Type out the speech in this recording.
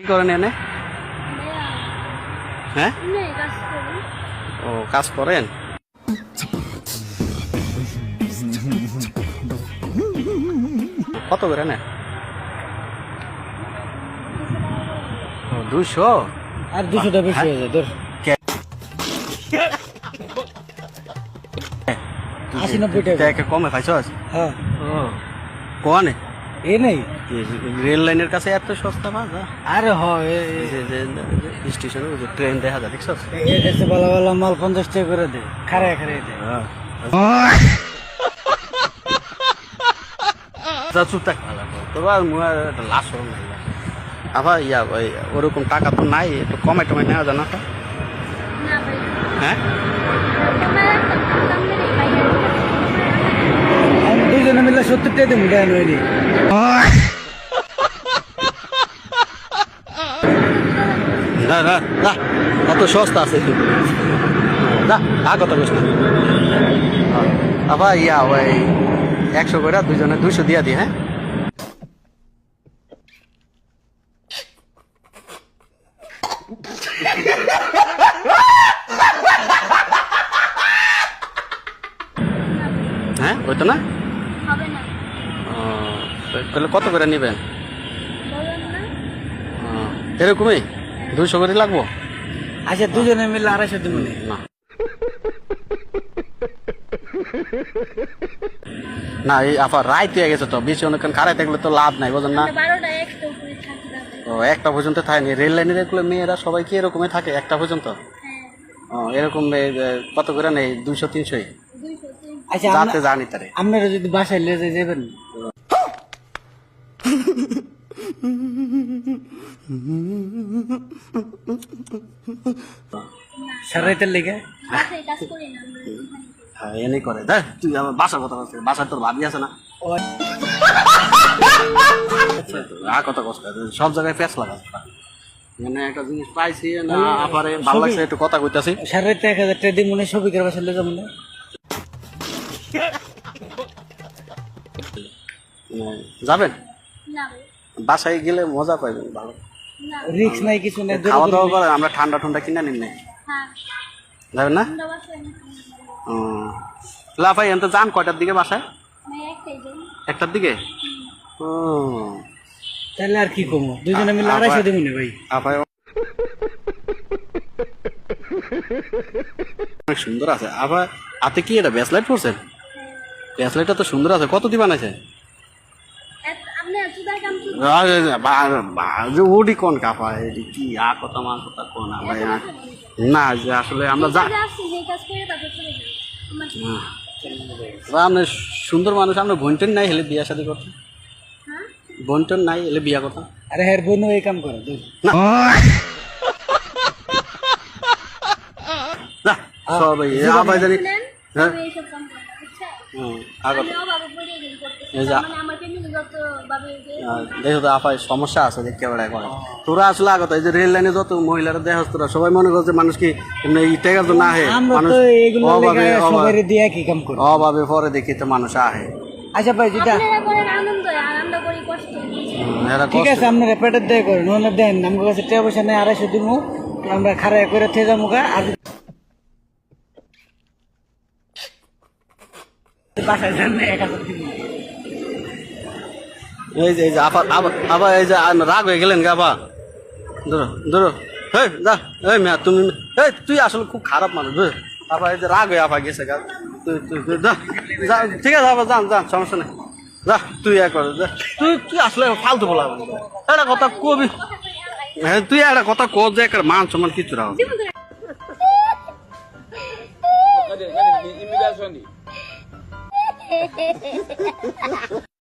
কি করেন এনে? হ্যাঁ? ও কাজ করেন? কত করে নেন দুশো আর দুশোটা বেশি হয়ে? যায় তোর আশি নব্বই টাকা। কমে পাইছস হ্যাঁ। ও কোয়ানে? এ নেই? রেল লাইনের কাছে এত সস্তা বাজা আরে হ স্টেশনে যে ট্রেন দেখা যায় দেখছস এর কাছে ভালো ভালো মাল পঞ্চাশ টাকা করে দে খারায় খারায় দে। যা চুপ থাক। তোমার মুখে একটা লাশ হল। আবার ইয়া ওরকম টাকা তো নাই একটু কমাই টমাই নেওয়া জানা হ্যাঁ? আমি দুজনে মিলে সত্তর টাকা দেবো দেন হয়নি না না না, অত সস্তা আছে না, আর কত কষ্ট? আবার ইয়া, ওই একশো করে দুজনে দুইশো দিয়া দি হ্যাঁ? হ্যাঁ ওইতো না? হবে না। তাহলে কত করে নেবেন বলুন না ও, এরকমই? দুইশো করে লাগবো? আচ্ছা দুজনে মিলে আড়াইশো দেবো নি। না এই আফা রাইত হয়ে গেছে তো বেশি অনেকক্ষণ খারাই থাকলে তো লাভ নাই বুঝেন না। ও একটা পর্যন্ত থাকেনি। রেল লাইনের এগুলো মেয়েরা সবাই কি এরকমই থাকে একটা পর্যন্ত? হ্যাঁ। ও এরকম কত করে নেই দুইশো তিনশোই? আচ্ছা জানি তারে। আপনারা যদি বাসায় লেজে যাবেন? সারাইতের লেগে। হ্যাঁ এনে করে। দেখ তুই আমার বাসার কথা বলছিস বাসার তোর ভাবি আছে না? আর কত কষ্ট সব জায়গায় পেঁচ লাগা। মানে একটা জিনিস পাইছি না আপারে ভালো লাগছে একটু কথা কইতাছি। সারাইতে এক হাজার টাকা মনে হয় লেগে মনে যাবেন? বাসায় গেলে মজা পাইবেন ভালো। রিক্স নাই কিছু নাই খাওয়া দাওয়া করে আমরা ঠান্ডা ঠান্ডা কিনে নিন নাই। হ্যাঁ। যাবেন না? ও। লাফাই এত যান কয়টার দিকে বাসায়? একটার দিকে? ও। তাহলে আর কি কমো দুজনে মিলে আড়াইশো দেবো নি ভাই? আপায় অনেক সুন্দর আছে। আবার হাতে কি এটা ব্যাসলাইট পড়ছেন ব্যাসলাইটটা তো সুন্দর আছে। কত দিবান আছে এত- আপনি এত দাম কি ওডি কোন কাপা কি আ কথা মা কথা কোন না। যে আসলে আমরা যা আসছি যে কাজ করে তারপর চলে যাই। আমার বা আপনি সুন্দর মানুষ আমরা বোনটেন নাই হেলে বিয়া শাদি করতে? হ্যাঁ? বোনটেন নাই হেলে বিয়া কথা আরে হ্যাঁ বোনও এই কাম করে সবাই আবার জানি হ্যাঁ। দেখো তো আপায় সমস্যা আছে দেখতে বেড়ায় করে তোরা আসলে আগত এই যে রেল লাইনে যত মহিলারা দেহ তোরা সবাই মনে করছে মানুষ কি এমনি টেকার তো না হে মানুষ অভাবে দিয়ে একই কাম করি। অভাবে পরে দেখি তো মানুষ আহে। আচ্ছা ভাই যেটা আপনারা করেন আনন্দ আর আমরা করি কষ্ট। হুম, এরা ঠিক আছে আপনারা পেটের দেয় করেন ওনার দেন আমার কাছে টাকা পয়সা নেই আড়াইশো দিব আমরা খারাপ করে থেকে যাব গা আর বাসায় যান এক হাজার দিব এই যে এই যে, আবার আবার এই যে রাগ হয়ে গেলেন গা আবার ধরো ধরো। হেই, যা এই মিয়া, তুমি এই তুই আসলে খুব খারাপ মানুষ বুঝ আবার এই যে রাগ হয়ে আবার গেছে গা। তুই ঠিক আছে, আবার যান যান, সমস্যা নেই। যা, তুই এক কর তুই তুই আসলে ফালতু বলা একটা কথা কবি। হ্যাঁ তুই একটা কথা কো যে একটা মান সম্মান কিছু রাখ। Hehehehe